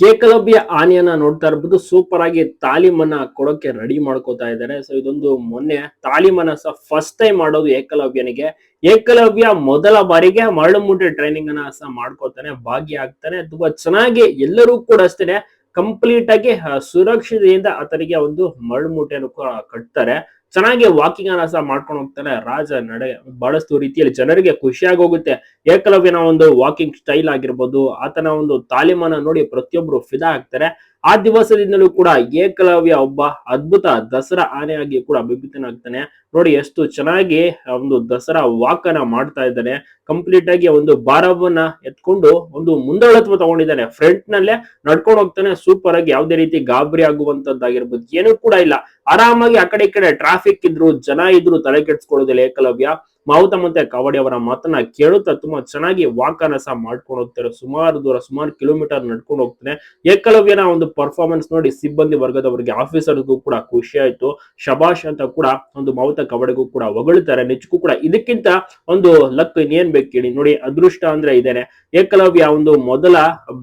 ಏಕಲವ್ಯ ಆನೆಯನ್ನ ನೋಡ್ತಾ ಇರ್ಬೋದು ಸೂಪರ್ ಆಗಿ ತಾಲೀಮನ್ನ ಕೊಡೋಕೆ ರೆಡಿ ಮಾಡ್ಕೋತಾ ಇದ್ದಾರೆ. ಸೊ ಇದೊಂದು ಮೊನ್ನೆ ತಾಲೀಮನ್ನ ಸಹ ಫಸ್ಟ್ ಟೈಮ್ ಮಾಡೋದು ಏಕಲವ್ಯನಿಗೆ. ಏಕಲವ್ಯ ಮೊದಲ ಬಾರಿಗೆ ಮರಳುಮುಂಟೆ ಟ್ರೈನಿಂಗ್ ಅನ್ನ ಸಹ ಮಾಡ್ಕೋತಾನೆ ಭಾಗಿಯಾಗ್ತಾನೆ ತುಂಬಾ ಚೆನ್ನಾಗಿ ಎಲ್ಲರೂ ಕೂಡ ಅಷ್ಟೇನೆ ಕಂಪ್ಲೀಟ್ ಆಗಿ ಸುರಕ್ಷತೆಯಿಂದ ಆತನಿಗೆ ಒಂದು ಮರಳು ಮೂಟೆಯನ್ನು ಕಟ್ತಾರೆ. ಚೆನ್ನಾಗಿ ವಾಕಿಂಗ್ ಅನ್ನ ಸಹ ಮಾಡ್ಕೊಂಡು ಹೋಗ್ತಾರೆ ರಾಜ ನಡೆ, ಬಹಳಷ್ಟು ರೀತಿಯಲ್ಲಿ ಜನರಿಗೆ ಖುಷಿಯಾಗಿ ಹೋಗುತ್ತೆ ಏಕಲವ್ಯನ ಒಂದು ವಾಕಿಂಗ್ ಸ್ಟೈಲ್ ಆಗಿರ್ಬೋದು, ಆತನ ಒಂದು ತಾಲೀಮನ್ನ ನೋಡಿ ಪ್ರತಿಯೊಬ್ರು ಫಿದಾ ಆಗ್ತಾರೆ. ಆ ದಿವಸದಿಂದಲೂ ಕೂಡ ಏಕಲವ್ಯ ಒಬ್ಬ ಅದ್ಭುತ ದಸರಾ ಆನೆಯಾಗಿ ಕೂಡ ಬಿಂಬಿತನಾಗ್ತಾನೆ ನೋಡಿ ಎಷ್ಟು ಚೆನ್ನಾಗಿ ಒಂದು ದಸರಾ ವಾಕನ ಮಾಡ್ತಾ ಇದ್ದಾನೆ. ಕಂಪ್ಲೀಟ್ ಆಗಿ ಒಂದು ಭಾರವನ್ನ ಎತ್ಕೊಂಡು ಒಂದು ಮುಂದಳತ್ವ ತಗೊಂಡಿದ್ದಾನೆ. ಫ್ರಂಟ್ ನಲ್ಲೇ ನಡ್ಕೊಂಡು ಹೋಗ್ತಾನೆ. ಸೂಪರ್ ಆಗಿ ಯಾವುದೇ ರೀತಿ ಗಾಬರಿ ಆಗುವಂತದ್ದಾಗಿರ್ಬೋದು. ಏನೂ ಕೂಡ ಇಲ್ಲ. ಆರಾಮಾಗಿ ಆ ಕಡೆ ಈ ಕಡೆ ಟ್ರಾಫಿಕ್ ಇದ್ರು, ಜನ ಇದ್ರು ತಲೆ ಕೆಡ್ಸ್ಕೊಳ್ಳೋದಿಲ್ಲ ಏಕಲವ್ಯ. ಮಾವುತ ಮತ್ತೆ ಕಾವಾಡಿ ಅವರ ಮಾತನ್ನ ಕೇಳುತ್ತಾ ತುಂಬಾ ಚೆನ್ನಾಗಿ ವಾಕನ ಸಹ ಮಾಡ್ಕೊಂಡು ಹೋಗ್ತಾರೆ. ಸುಮಾರು ದೂರ, ಸುಮಾರು ಕಿಲೋಮೀಟರ್ ನಡ್ಕೊಂಡು ಹೋಗ್ತಾನೆ. ಏಕಲವ್ಯನ ಒಂದು ಪರ್ಫಾರ್ಮೆನ್ಸ್ ನೋಡಿ ಸಿಬ್ಬಂದಿ ವರ್ಗದವರಿಗೆ ಆಫೀಸರ್ಗೂ ಕೂಡ ಖುಷಿ ಆಯ್ತು. ಶಬಾಷ್ ಅಂತ ಕೂಡ ಒಂದು ಮಾವುತ ಕಾವಾಡಿಗೂ ಕೂಡ ಹೊಗಳುತ್ತಾರೆ ನಿಜಕ್ಕೂ ಕೂಡ ಇದಕ್ಕಿಂತ ಒಂದು ಲಕ್ ಇನ್ನೇನ್ ಬೇಕು ಹೇಳಿ ನೋಡಿ, ಅದೃಷ್ಟ ಅಂದ್ರೆ ಇದೇನೆ. ಏಕಲವ್ಯ ಒಂದು ಮೊದಲ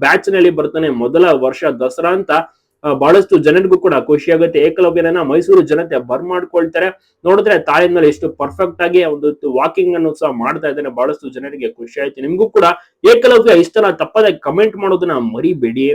ಬ್ಯಾಚ್ನಲ್ಲಿ ಬರ್ತಾನೆ. ಮೊದಲ ವರ್ಷ ದಸರಾ ಅಂತ ಬಹಳಷ್ಟು ಜನರಿಗೂ ಕೂಡ ಖುಷಿ ಆಗುತ್ತೆ. ಏಕಲವ್ಯನ ಮೈಸೂರು ಜನತೆ ಬರ್ ಮಾಡ್ಕೊಳ್ತಾರೆ ನೋಡಿದ್ರೆ ತಾಯಿನ ಮೇಲೆ ಎಷ್ಟು ಪರ್ಫೆಕ್ಟ್ ಆಗಿ ಒಂದು ವಾಕಿಂಗ್ ಅನ್ನು ಸಹ ಮಾಡ್ತಾ ಇದ್ದಾನೆ ಬಹಳಷ್ಟು ಜನರಿಗೆ ಖುಷಿ ಆಯ್ತು. ನಿಮ್ಗೂ ಕೂಡ ಏಕಲವ್ಯ ಇಷ್ಟನ ತಪ್ಪದೆ ಕಮೆಂಟ್ ಮಾಡೋದನ್ನ ಮರಿಬೇಡಿ.